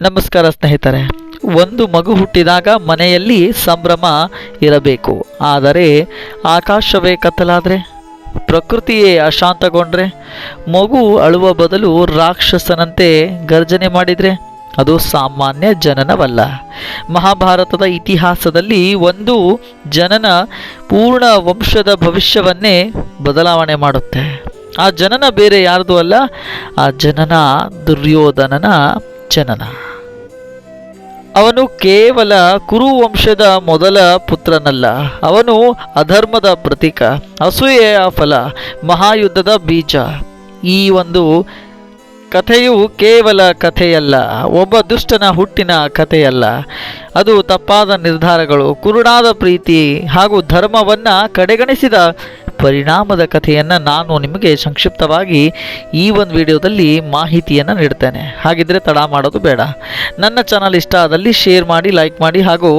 ನಮಸ್ಕಾರ ಸ್ನೇಹಿತರೆ. ಒಂದು ಮಗು ಹುಟ್ಟಿದಾಗ ಮನೆಯಲ್ಲಿ ಸಂಭ್ರಮ ಇರಬೇಕು. ಆದರೆ ಆಕಾಶವೇ ಕತ್ತಲಾದರೆ, ಪ್ರಕೃತಿಯೇ ಅಶಾಂತಗೊಂಡ್ರೆ, ಮಗು ಅಳುವ ಬದಲು ರಾಕ್ಷಸನಂತೆ ಗರ್ಜನೆ ಮಾಡಿದರೆ ಅದು ಸಾಮಾನ್ಯ ಜನನವಲ್ಲ. ಮಹಾಭಾರತದ ಇತಿಹಾಸದಲ್ಲಿ ಒಂದು ಜನನ ಪೂರ್ಣ ವಂಶದ ಭವಿಷ್ಯವನ್ನೇ ಬದಲಾವಣೆ ಮಾಡುತ್ತೆ. ಆ ಜನನ ಬೇರೆ ಯಾರ್ದು ಅಲ್ಲ, ಆ ಜನನ ದುರ್ಯೋಧನನ ಜನನ. ಅವನು ಕೇವಲ ಕುರುವಂಶದ ಮೊದಲ ಪುತ್ರನಲ್ಲ, ಅವನು ಅಧರ್ಮದ ಪ್ರತೀಕ, ಅಸೂಯೆಯ ಫಲ, ಮಹಾಯುದ್ಧದ ಬೀಜ. ಈ ಒಂದು ಕಥೆಯು ಕೇವಲ ಕಥೆಯಲ್ಲ, ಒಬ್ಬ ದುಷ್ಟನ ಹುಟ್ಟಿನ ಕಥೆಯಲ್ಲ. ಅದು ತಪ್ಪಾದ ನಿರ್ಧಾರಗಳು ಕುರುಡಾದ ಪ್ರೀತಿ ಹಾಗೂ ಧರ್ಮವನ್ನು ಕಡೆಗಣಿಸಿದ ಪರಿಣಾಮದ ಕಥೆಯನ್ನು ನಾನು ನಿಮಗೆ ಸಂಕ್ಷಿಪ್ತವಾಗಿ ಈ ಒಂದು ವಿಡಿಯೋದಲ್ಲಿ ಮಾಹಿತಿಯನ್ನು ನೀಡ್ತೇನೆ. ಹಾಗಿದ್ರೆ ತಡ ಮಾಡೋದು ಬೇಡ. ನನ್ನ ಚಾನಲ್ ಇಷ್ಟ ಆದಲ್ಲಿ ಶೇರ್ ಮಾಡಿ ಲೈಕ್ ಮಾಡಿ ಹಾಗೂ